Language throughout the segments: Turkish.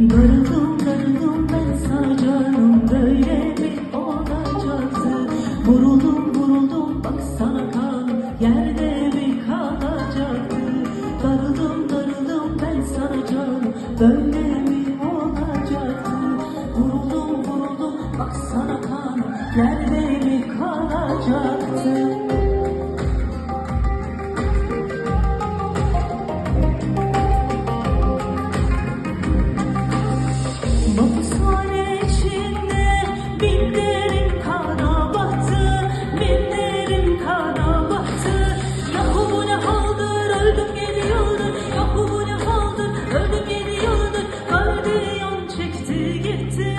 Darıldım darıldım ben sacanım böyle mi olacaktı? Vuruldum vuruldum bak sana yerde mi kalacaktı? Darıldım darıldım ben sana canım böyle mi olacaktı? Vuruldum vuruldum bak sana yerde mi kalacaktı? gitti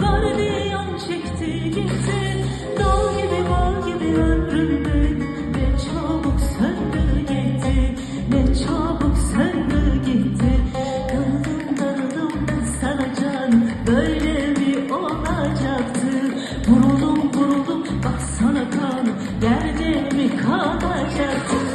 Gardiyan çekti gitti. Dal gibi bal gibi ömrüm Ne çabuk söndü gitti Ne çabuk söndü gitti. Kıldım darıldım sana can Böyle mi olacaktı. Vuruldum vuruldum baksana kan Derdimi kalacaktı